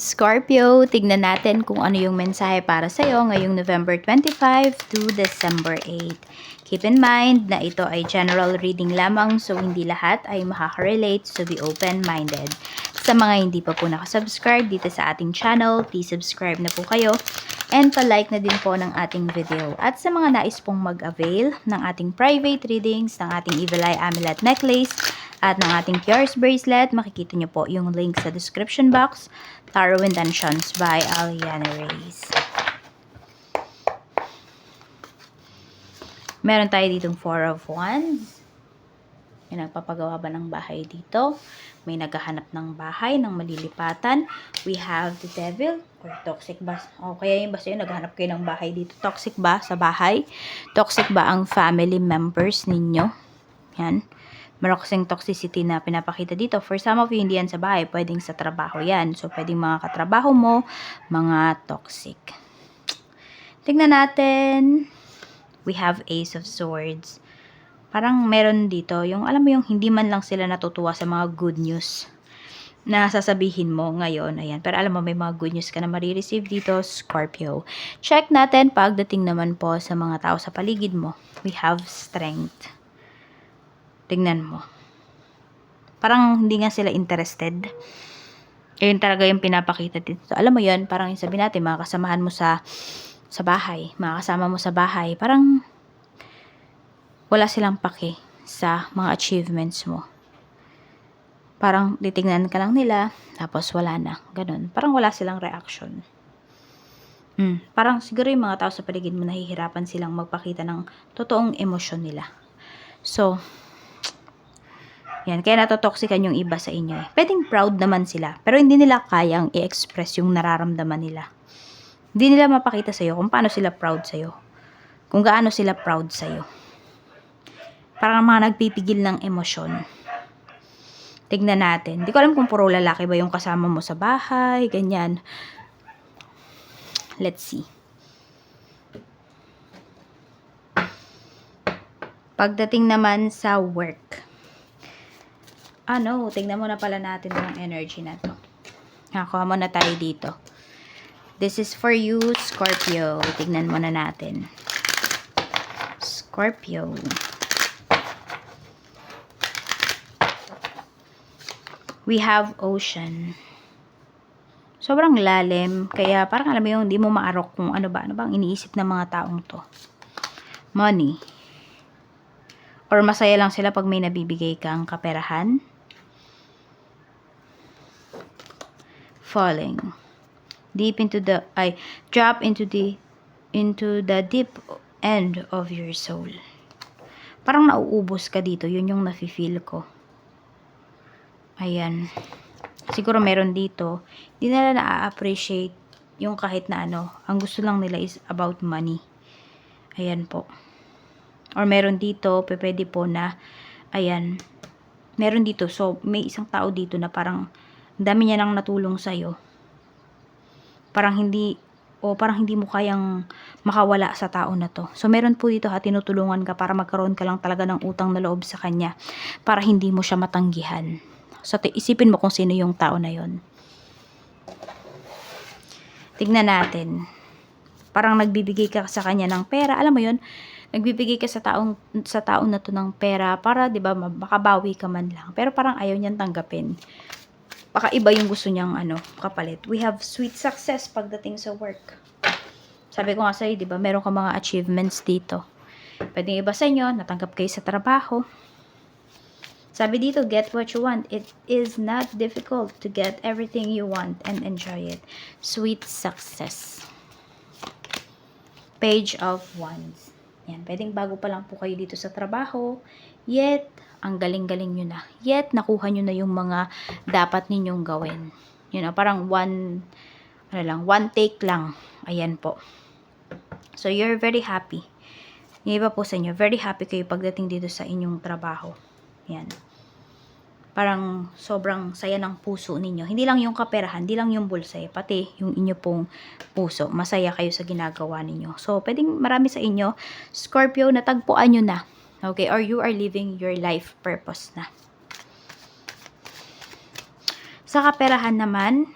Scorpio, tignan natin kung ano yung mensahe para sa'yo ngayong November 25 to December 8. Keep in mind na ito ay general reading lamang so hindi lahat ay makaka-relate so be open-minded. Sa mga hindi pa po nakasubscribe dito sa ating channel, please subscribe na po kayo and pa-like na din po ng ating video. At sa mga nais pong mag-avail ng ating private readings, ng ating Evil Eye Amulet Necklace, at ng ating Cures Bracelet, makikita nyo po yung link sa description box. Tarot Intentions by Aliana Reyes. Meron tayo ditong Four of Wands. May nagpapagawa ba ng bahay dito? May naghahanap ng bahay, ng malilipatan. We have the devil or toxic ba? O kaya yung basta yun, naghahanap kayo ng bahay dito. Toxic ba sa bahay? Toxic ba ang family members ninyo? Yan. Meron kasing toxicity na pinapakita dito. For some of you, hindi yan sa bahay. Pwedeng sa trabaho yan. So, pwedeng mga katrabaho mo, mga toxic. Tingnan natin. We have Ace of Swords. Parang meron dito, yung alam mo yung hindi man lang sila natutuwa sa mga good news na sasabihin mo ngayon. Ayan. Pero alam mo, may mga good news ka na marireceive dito, Scorpio. Check natin pagdating naman po sa mga tao sa paligid mo. We have strength. Tingnan mo. Parang hindi nga sila interested. Ayun talaga yung pinapakita dito. Alam mo yun, parang yung sabi natin, mga kasamahan mo sa sa bahay, mga kasama mo sa bahay, parang wala silang pake sa mga achievements mo. Parang titingnan ka lang nila, tapos wala na. Ganun. Parang wala silang reaction. Hmm. Parang siguro yung mga tao sa paligid mo nahihirapan silang magpakita ng totoong emosyon nila. So, yan, kaya natotoxican yung iba sa inyo. Eh. Pwedeng proud naman sila, pero hindi nila kayang i-express yung nararamdaman nila. Hindi nila mapakita sa'yo kung paano sila proud sa'yo. Kung gaano sila proud sa'yo. Parang mga nagpipigil ng emosyon. Tignan natin. Hindi ko alam kung puro lalaki ba yung kasama mo sa bahay, ganyan. Let's see. Pagdating naman sa work. Ano, tingnan muna pala natin yung energy na to. Nakuha muna tayo dito. This is for you, Scorpio. Tignan muna natin. Scorpio. We have ocean. Sobrang lalim. Kaya parang alam mo yung hindi mo maarok kung ano ba. Ano ba ang iniisip ng mga taong to. Money. Or masaya lang sila pag may nabibigay kang kaperahan. Falling. Deep into the, ay, drop into the, into the deep end of your soul. Parang nauubos ka dito. Yun yung nafe-feel ko. Ayan. Siguro meron dito. Hindi nila na-appreciate yung kahit na ano. Ang gusto lang nila is about money. Ayan po. Or meron dito, pwede po na, ayan, meron dito. So, may isang tao dito na parang, ang dami niya nang natulong sa'yo. Parang hindi, o parang hindi mo kayang makawala sa tao na to. So, meron po dito ha, tinutulungan ka para magkaroon ka lang talaga ng utang na loob sa kanya. Para hindi mo siya matanggihan. So, isipin mo kung sino yung tao na yon. Tignan natin. Parang nagbibigay ka sa kanya ng pera. Alam mo yon nagbibigay ka sa taong sa taong na to ng pera para 'di ba makabawi ka man lang. Pero parang ayaw niyang tanggapin. Baka iba yung gusto niyang ano, kapalit. We have sweet success pagdating sa work. Sabi ko nga sa'yo, di ba, meron ka mga achievements dito. Pwedeng iba sa inyo, natanggap kayo sa trabaho. Sabi dito, get what you want. It is not difficult to get everything you want and enjoy it. Sweet success. Page of Wands. Yan, pwedeng bago pa lang po kayo dito sa trabaho. Yet, ang galing-galing nyo na. Yet, nakuha nyo na yung mga dapat ninyong gawin. You know, parang one, ano lang, one take lang. Ayan po. So, you're very happy. Yung iba po sa inyo, very happy kayo pagdating dito sa inyong trabaho. Yan. Parang sobrang saya ng puso ninyo. Hindi lang yung kaperahan, hindi lang yung bulsa, eh, pati yung inyo pong puso. Masaya kayo sa ginagawa ninyo. So, pwedeng marami sa inyo, Scorpio, natagpuan nyo na. Okay? Or you are living your life purpose na. Sa kaperahan naman,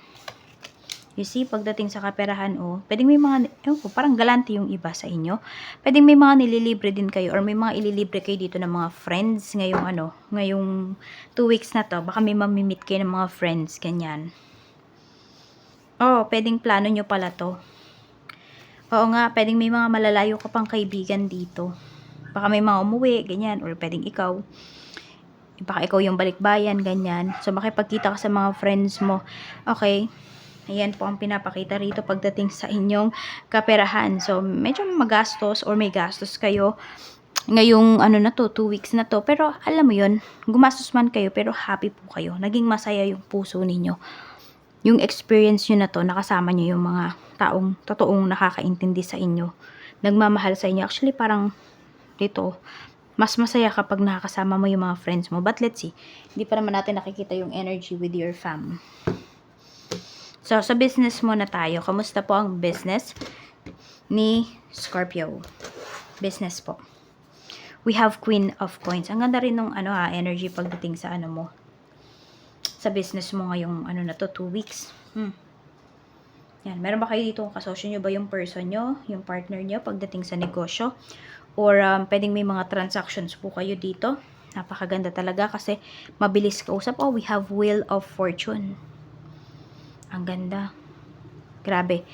You see, pagdating sa kaperahan, oh, pwedeng may mga, ewan ko, parang galante yung iba sa inyo. Pwedeng may mga nililibre din kayo or may mga ililibre kayo dito ng mga friends ngayong ano, ngayong two weeks na to. Baka may mamimit kayo ng mga friends, ganyan. Oh, pwedeng plano nyo pala to. Oo nga, pwedeng may mga malalayo ka pang kaibigan dito. Baka may mga umuwi, ganyan, or pwedeng ikaw. Baka ikaw yung balikbayan, ganyan. So, makipagkita ka sa mga friends mo. Okay, Ayan po ang pinapakita rito pagdating sa inyong kaperahan. So, medyo magastos or may gastos kayo ngayong ano na to, two weeks na to. Pero alam mo yun, gumastos man kayo pero happy po kayo. Naging masaya yung puso ninyo. Yung experience nyo na to, nakasama nyo yung mga taong totoong nakakaintindi sa inyo. Nagmamahal sa inyo. Actually, parang dito, mas masaya kapag nakakasama mo yung mga friends mo. But let's see, hindi pa naman natin nakikita yung energy with your fam. So, sa business muna tayo. Kamusta po ang business ni Scorpio? Business po. We have Queen of Coins. Ang ganda rin ng ano ha, energy pagdating sa ano mo. Sa business mo ngayong ano na to, two weeks. Hmm. Yan. Meron ba kayo dito kasosyo nyo ba yung person nyo, yung partner nyo pagdating sa negosyo? Or um, pwedeng may mga transactions po kayo dito. Napakaganda talaga kasi mabilis kausap. Oh, we have Wheel of Fortune. Ang ganda. Grabe.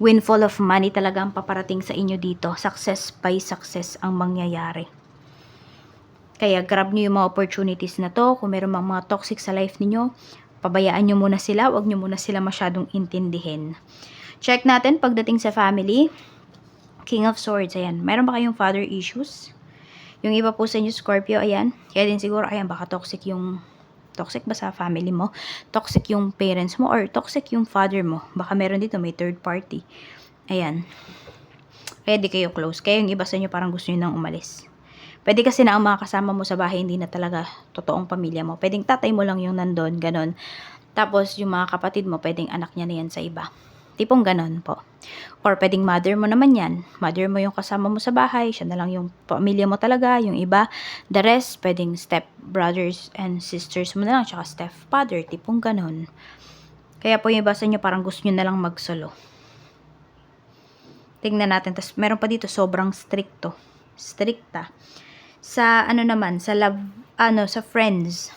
Windfall of money talaga ang paparating sa inyo dito. Success by success ang mangyayari. Kaya grab nyo yung mga opportunities na to. Kung meron mga, mga toxic sa life niyo, pabayaan nyo muna sila. Huwag nyo muna sila masyadong intindihin. Check natin pagdating sa family. King of Swords, ayan. Meron ba kayong father issues? Yung iba po sa inyo, Scorpio, ayan. Kaya din siguro, ayan, baka toxic yung toxic ba sa family mo, toxic yung parents mo, or toxic yung father mo. Baka meron dito, may third party. Ayan. Kaya di kayo close. Kaya yung iba sa inyo parang gusto nyo nang umalis. Pwede kasi na ang mga kasama mo sa bahay, hindi na talaga totoong pamilya mo. Pwedeng tatay mo lang yung nandun, ganon. Tapos yung mga kapatid mo, pwedeng anak niya na yan sa iba. Tipong ganon po. Or pwedeng mother mo naman yan. Mother mo yung kasama mo sa bahay, siya na lang yung pamilya mo talaga, yung iba. The rest, pwedeng step brothers and sisters mo na lang, tsaka step father, tipong ganon. Kaya po yung iba sa inyo, parang gusto nyo na lang mag-solo. Tingnan natin. Tapos meron pa dito, sobrang stricto. Stricta. Sa ano naman, sa love, ano, sa friends.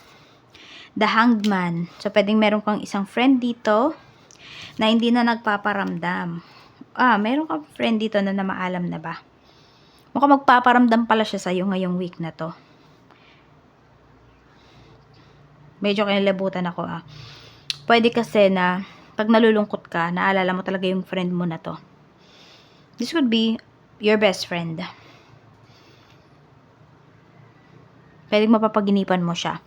The hanged man. So, pwedeng meron kang isang friend dito na hindi na nagpaparamdam. Ah, meron kang friend dito na namaalam na ba? Mukhang magpaparamdam pala siya sa'yo ngayong week na to. Medyo kinilabutan ako ah. Pwede kasi na pag nalulungkot ka, naalala mo talaga yung friend mo na to. This would be your best friend. Pwedeng mapapaginipan mo siya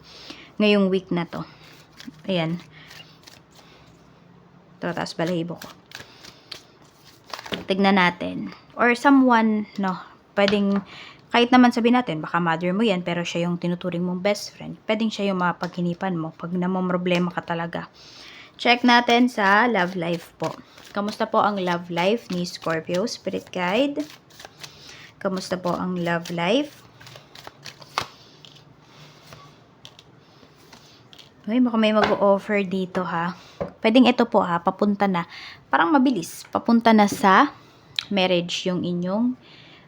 ngayong week na to. Ayan. Ito, taas balahibo ko. Tignan natin. Or someone, no, pwedeng, kahit naman sabihin natin, baka mother mo yan, pero siya yung tinuturing mong best friend. Pwedeng siya yung mapaginipan mo pag namang problema ka talaga. Check natin sa love life po. Kamusta po ang love life ni Scorpio Spirit Guide? Kamusta po ang love life? Uy, baka may mag-offer dito ha. Pwedeng ito po ha, papunta na. Parang mabilis. Papunta na sa marriage yung inyong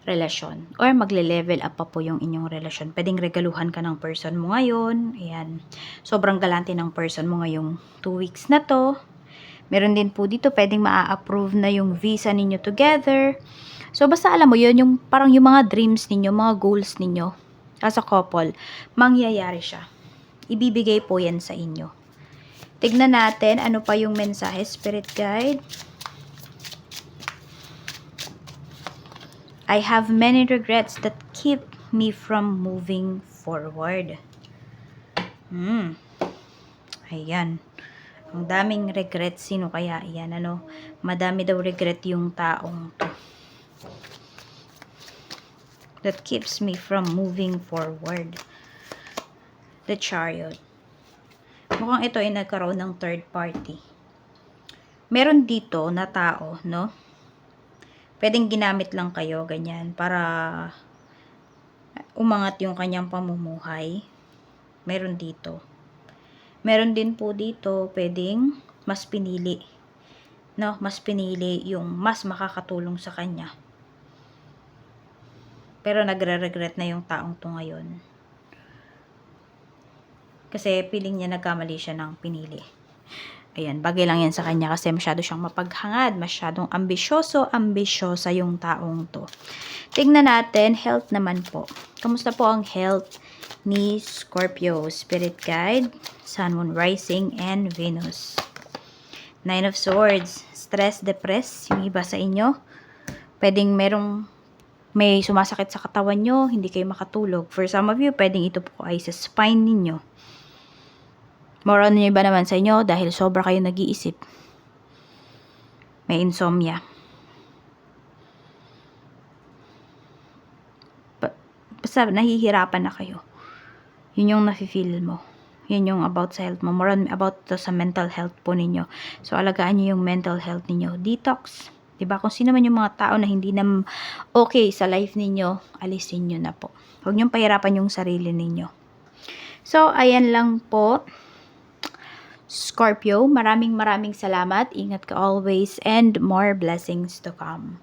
relasyon. Or magle-level up pa po yung inyong relasyon. Pwedeng regaluhan ka ng person mo ngayon. Ayan. Sobrang galante ng person mo ngayong 2 weeks na to. Meron din po dito, pwedeng maa-approve na yung visa ninyo together. So, basta alam mo yun, yung parang yung mga dreams ninyo, mga goals ninyo as a couple, mangyayari siya. Ibibigay po yan sa inyo. Tignan natin ano pa yung mensahe, Spirit Guide. I have many regrets that keep me from moving forward. Hmm. Ayan. Ang daming regret. Sino kaya yan? Ano? Madami daw regret yung taong to. That keeps me from moving forward. The Chariot. Mukhang ito ay nagkaroon ng third party. Meron dito na tao, no? Pwedeng ginamit lang kayo, ganyan, para umangat yung kanyang pamumuhay. Meron dito. Meron din po dito, pwedeng mas pinili no, mas pinili yung mas makakatulong sa kanya. Pero nagre-regret na yung taong to ngayon. Kasi piling niya nagkamali siya ng pinili. Ayan, bagay lang yan sa kanya kasi masyado siyang mapaghangad, masyadong ambisyoso, ambisyosa yung taong to. Tingnan natin, health naman po. Kamusta po ang health ni Scorpio? Spirit Guide, Sun, Moon, Rising, and Venus. Nine of Swords, stress, depress, yung iba sa inyo. Pwedeng merong may sumasakit sa katawan nyo, hindi kayo makatulog. For some of you, pwedeng ito po ay sa spine ninyo. More on yung iba naman sa inyo dahil sobra kayo nag-iisip. May insomnia. Ba- Basta nahihirapan na kayo. Yun yung nafe-feel mo. Yun yung about sa health mo. More on about to sa mental health po ninyo. So, alagaan nyo yung mental health ninyo. Detox. 'Di ba Kung sino man yung mga tao na hindi na okay sa life ninyo, alisin nyo na po. Huwag niyong pahirapan yung sarili ninyo. So, ayan lang po. Scorpio, maraming maraming salamat. Ingat ka always and more blessings to come.